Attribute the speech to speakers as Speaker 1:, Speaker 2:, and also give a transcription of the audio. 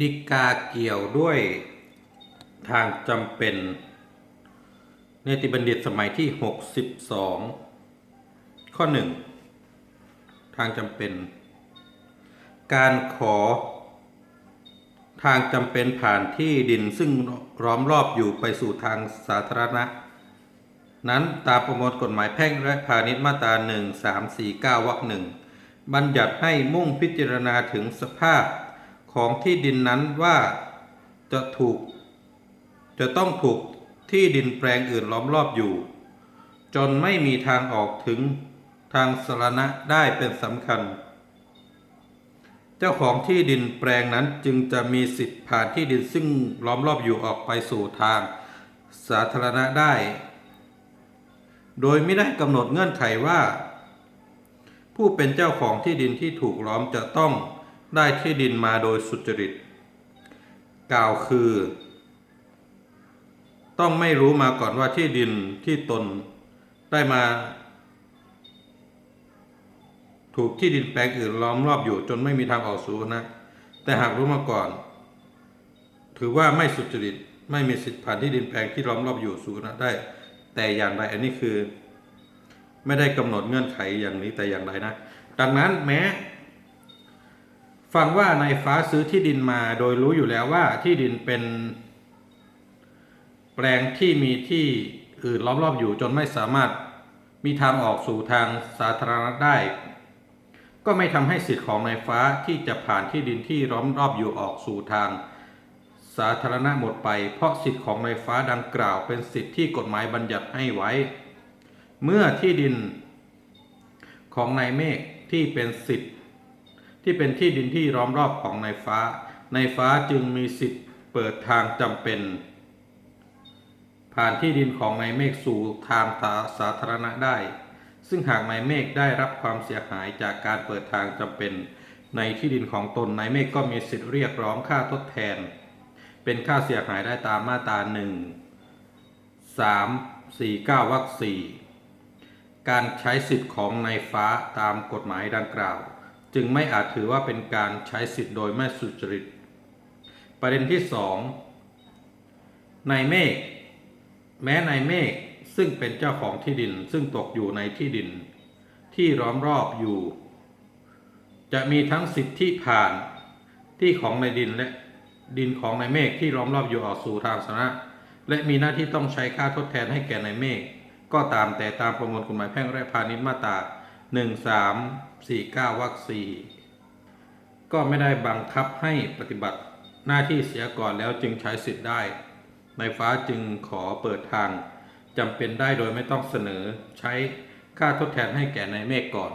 Speaker 1: ดีกาเกี่ยวด้วยทางจำเป็นเนติบัณฑิตสมัยที่ 62 ข้อ 1 ทางจำเป็น การขอ ทางจำเป็นผ่านที่ดินซึ่งล้อมรอบอยู่ไปสู่ทางสาธารณะ นั้นตามประมวลกฎหมายแพ่งและพาณิชย์มาตรา 1 3 4 9วรรคหนึ่งบัญญัติให้มุ่งพิจารณาถึงสภาพ ของที่ดินนั้นว่าจะถูก จะต้องถูกที่ดินแปลงอื่นล้อมรอบอยู่ จนไม่มีทางออกถึงทางสาธารณะได้เป็นสำคัญ เจ้าของที่ดินแปลงนั้นจึงจะมีสิทธิ์ผ่านที่ดินซึ่งล้อมรอบอยู่ออกไปสู่ทางสาธารณะได้ โดยไม่ได้กำหนดเงื่อนไขว่า ผู้เป็นเจ้าของที่ดินที่ถูกล้อมจะต้อง ได้ที่ดินมาโดยสุจริต กล่าวคือ ต้องไม่รู้มาก่อนว่าที่ดินที่ตนได้มา ถูกที่ดินแปลงอื่นล้อมรอบอยู่จนไม่มีทางออกสู่นะ แต่หากรู้มาก่อน ถือว่าไม่สุจริตไม่มีสิทธิผ่านที่ดินแปลงที่ล้อมรอบอยู่สู่นะได้ แต่อย่างใดอันนี้คือ ไม่ได้กำหนดเงื่อนไขอย่างนี้แต่อย่างใดนะ ดังนั้นแม้ ฟังว่านายฟ้าซื้อที่ดินมาโดยรู้อยู่แล้วว่าที่ดินเป็น แปลงที่มีที่อื่นล้อมรอบอยู่จนไม่สามารถมีทางออกสู่ทางสาธารณะได้ ก็ไม่ทำให้สิทธิ์ของนายฟ้าที่จะผ่านที่ดินที่ล้อมรอบอยู่ออกสู่ทางสาธารณะหมดไป เพราะสิทธิ์ของนายฟ้าดังกล่าวเป็นสิทธิ์ที่กฎหมายบัญญัติให้ไว้ เมื่อที่ดินของนายเมฆที่เป็นสิทธิ์ ที่เป็นที่ดินที่ล้อมรอบของนายฟ้า นายฟ้าจึงมีสิทธิ์เปิดทางจำเป็น ผ่านที่ดินของนายเมฆสู่ทางสาธารณะได้ ซึ่งหากนายเมฆได้รับความเสียหายจากการเปิดทางจำเป็น ในที่ดินของตนนายเมฆก็มีสิทธิ์เรียกร้องค่าทดแทน เป็นค่าเสียหายได้ตามมาตราหนึ่งสามสี่เก้าวรรคสี่การใช้สิทธิ์ของนายฟ้าตามกฎหมายดังกล่าว จึงไม่อาจถือว่าเป็นการใช้สิทธิ์โดยไม่สุจริต ประเด็นที่สองนเมฆแม้ในเมฆซึ่งเป็นเจ้าของที่ดินซึ่งตกอยู่ในที่ดิน ที่ล้อมรอบอยู่ จะมีทั้งสิทธิผ่านที่ของในดินและดินของในเมฆที่ล้อมรอบอยู่ออกสู่ทางสาธารณะและมีหน้าที่ต้องใช้ค่าทดแทนให้แก่ในเมฆก็ตามแต่ตามประมวลกฎหมายแพ่งและพาณิชย์มาตรา 1 3 4 9วรรค4ก็ไม่ได้บังคับให้ปฏิบัติหน้าที่เสียก่อนแล้วจึงใช้สิทธิ์ได้ ในฟ้าจึงขอเปิดทางจำเป็นได้โดยไม่ต้องเสนอใช้ค่าทดแทนให้แก่ในเมฆก่อน